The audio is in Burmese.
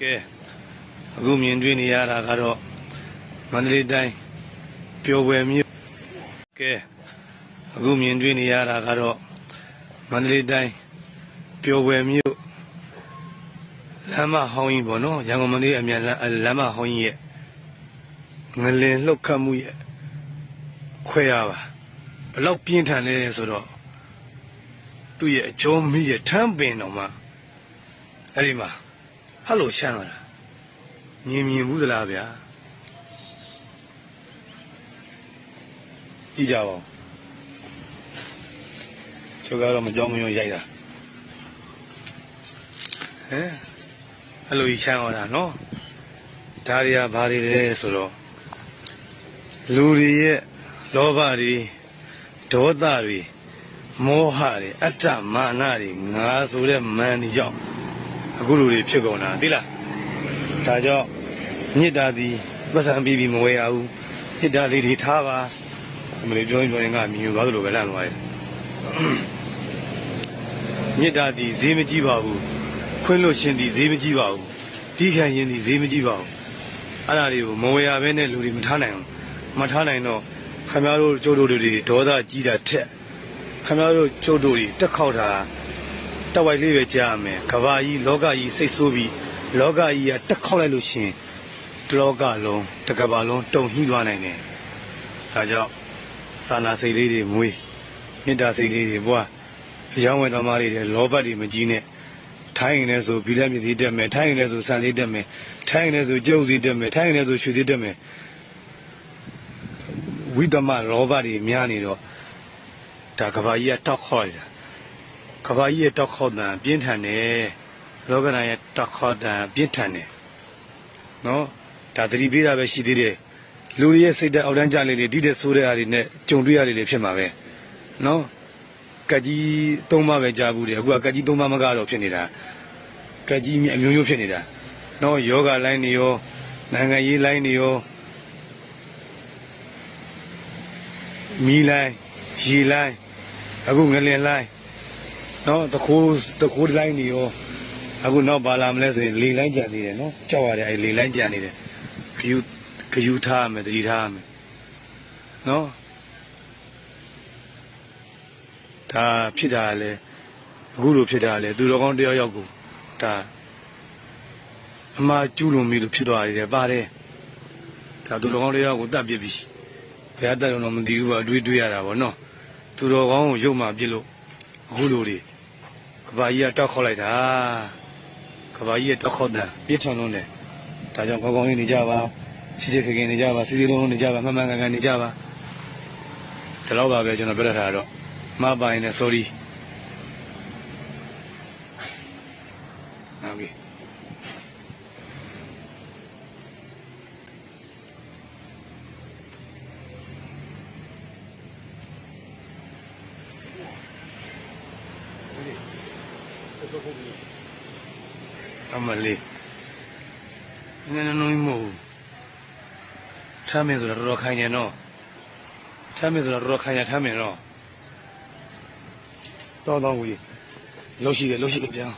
ကဲအခုမြင်တွေ့နေရတာကတော့မန္တလေးတိုင်းပျော်ပွဲမြို့ကဲအခုမြင်တွေ့နေရတာကတော့မန္တလေးတိုင်းပျော်ပွဲမြို့လမ်းမဟောင်းကြီးပေါ့နော်ရန်ကုန်မန္တလေးအမြန်လမ်းအဲလမ်းမဟောင်းကြီးရဲ့ငလင်လှုပ်ခတ်မှုရဲ့ခွဲရပါဘလောက်ပြင်းထန်လဲဆိုတော့သူ့ရဲ့အကျုံးမိရဲ့ထမ်းပင်တော်မှာအဲ့ဒီမှာ ဟယ်လိုရှမ်းလာတာမြင်မြင်ဘူးသလားဗျာကြည့်ကြပါဦးကျော်ကတော့မကြောက်မရွံ့ရိုက်တာဟဲ့အဲ့လိုကြီးရှမ်းလာတာနော်ဒါတွေကဘာတွေလဲဆိုတော့လူတွေရဲ့လောဘတွေဒေါသတွေမောဟတွေအတ္တမာနတွေငါဆိုတဲ့မန်ဒီကြောင့် အခုလူတွေဖြစ်ကုန်တာသိလားဒါကြောင့်မြစ်တာသည်ပတ်စံပြီးပြီးမဝဲရဘူးမြစ်တာလေးတွေထားပါဒီမလေးပြောရင်ပြောရင်ငါမြင်သွားသလိုပဲလန့်သွားတယ်မြစ်တာသည်ဈေးမကြီးပါဘူးခွင်းလို့ရှင်သည်ဈေးမကြီးပါဘူးတီးခံရင်သည်ဈေးမကြီးပါဘူးအဲ့ဒါတွေကိုမဝဲရဘဲနဲ့လူတွေမထားနိုင်ဘူးမထားနိုင်တော့ခမရတို့ကျိုးတို့တွေဒေါသကြီးတာထက်ခမရတို့ကျိုးတို့တွေတက်ခောက်တာ တက်ဝိုက်လေးပဲကြားရမယ်ကဘာကြီးလောကကြီးစိတ်ဆိုးပြီးလောကကြီးကတက်ခောက်လိုက်လို့ရှရင်တစ်လောကလုံးတစ်ကမ္ဘာလုံးတုံ့ဟိသွားနိုင်တယ်ဒါကြောင့်စာနာစိတ်လေးတွေမွေးမေတ္တာစိတ်လေးတွေဘွားအယောင်းဝယ်သမားတွေတဲ့လောဘတွေမကြီးနဲ့ထိုင်းရင်လည်းဆိုဘီလက်မြည်စည်းတက်မယ်ထိုင်းရင်လည်းဆိုဆန်လေးတက်မယ်ထိုင်းရင်လည်းဆိုကျုပ်စည်းတက်မယ်ထိုင်းရင်လည်းဆိုရွှေစည်းတက်မယ်ဝိသမလောဘတွေများနေတော့ဒါကဘာကြီးကတောက်ခေါ်နေတာ ကဘာကြီးရဲ့တောက်ခေါ်တာပြင်းထန်တယ်လောကနာရဲ့တောက်ခေါ်တာပြင်းထန်တယ်နော်ဒါသတိပေးတာပဲရှိသေးတယ်လူတွေရဲ့စိတ်ဓာတ်အောက်တန်းကြလေးတွေဒီတဲ့ဆိုးတဲ့အားတွေနဲ့ကြုံတွေ့ရလေးတွေဖြစ်မှာပဲနော်ကကြီးသုံးပါးပဲကြားဘူးတယ်အခုကကကြီးသုံးပါးမကတော့ဖြစ်နေတာကကြီးမြအမျိုးမျိုးဖြစ်နေတာနော်ယောဂလိုင်းတွေရောနိုင်ငံရေးလိုင်းတွေရောမီလိုင်းရေလိုင်းအခုငလင်လိုင်း နော်တခိုးတခိုးလိုင်းတွေရောအခုနောက်ပါလာမလဲဆိုရင်လေလိုင်းကြံနေတယ်နော်ကြောက်ရတယ်အဲလေလိုင်းကြံနေတယ်ခယူခယူထားရမယ်တတိထားရမယ်နော်ဒါဖြစ်တာလေအခုလိုဖြစ်တာလေသူတော်ကောင်းတယောက်ယောက်ကိုဒါအမှားကျူးလွန်ပြီလို့ဖြစ်သွားတယ်ပါတယ်ဒါသူတော်ကောင်းတယောက်ကိုတတ်ပြစ်ပြီဘယ်အတက်တော့မသိဘူးအတွေးတွေးရတာပေါ့နော်သူတော်ကောင်းကိုရုပ်မှပြစ်လို့အခုလိုလေက ဘာကြီးကတောက်ခေါက်လိုက်တာကဘာကြီးကတောက်ခေါက်တာပြစ်ထန်လုံးတယ်ဒါကြောင့်ကောင်းကောင်းလေးနေကြပါချစ်ချစ်ခင်ခင်နေကြပါစီစီလုံးလုံးနေကြပါမှန်မှန်ကန်ကန်နေကြပါဒီတော့ပါပဲကျွန်တော်ပြောရတာတော့မပိုင်နဲ့ sorry ဟုတ်ပြီ အမလေးနည်းနည်းနည်းမို့ထားမင်းဆိုတော့တော်တော်ခိုင်နေတော့ထားမင်းဆိုတော့တော်တော်ခိုင်ရထားမင်းတော့တောင်းတောင်းကြီးလှုပ်ရှိတယ်လှုပ်ရှိတယ်ပြန်